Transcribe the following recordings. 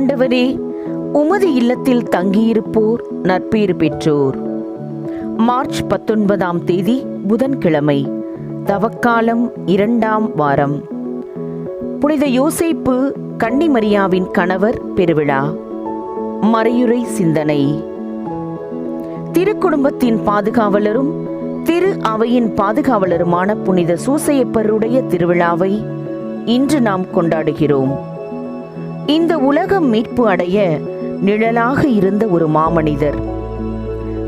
ஆண்டவரே உமது இல்லத்தில் தங்கியிருப்போர் நற்பேறு பெற்றோர். மார்ச் பத்தொன்பதாம் தேதி புதன்கிழமை தவக்காலம் இரண்டாம் வாரம். புனித யோசைப்பு கன்னிமரியாவின் கணவர் பெருவிழா. மறையுறை சிந்தனை. திருக்குடும்பத்தின் பாதுகாவலரும் திரு அவையின் பாதுகாவலருமான புனித சூசையப்பருடைய திருவிழாவை இன்று நாம் கொண்டாடுகிறோம். இந்த உலகம் மீட்பு அடைய நிழலாக இருந்த ஒரு மாமனிதர்.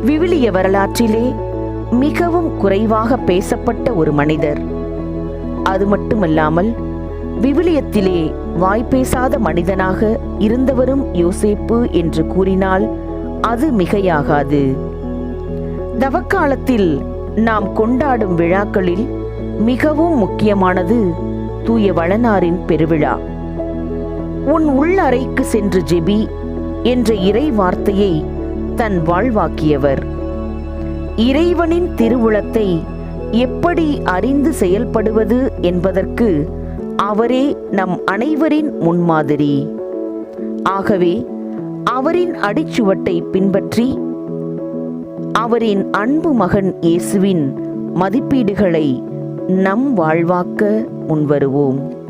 விவிலிய வரலாற்றிலே மிகவும் குறைவாக பேசப்பட்ட ஒரு மனிதர். அது மட்டுமல்லாமல் விவிலியத்திலே வாய்ப்பேசாத மனிதனாக இருந்தவரும் யோசேப்பு என்று கூறினால் அது மிகையாகாது. தவக்காலத்தில் நாம் கொண்டாடும் விழாக்களில் மிகவும் முக்கியமானது தூய வளனாரின் பெருவிழா. உன் உள்ளறைக்கு சென்று ஜெபி என்ற இறை வார்த்தையை தன் வாழ்வாக்கியவர். இறைவனின் திருவுளத்தை எப்படி அறிந்து செயல்படுவது என்பதற்கு அவரே நம் அனைவரின் முன்மாதிரி. ஆகவே அவரின் அடிச்சுவட்டை பின்பற்றி அவரின் அன்பு மகன் இயேசுவின் மதிப்பீடுகளை நம் வாழ்வாக்க முன்வருவோம்.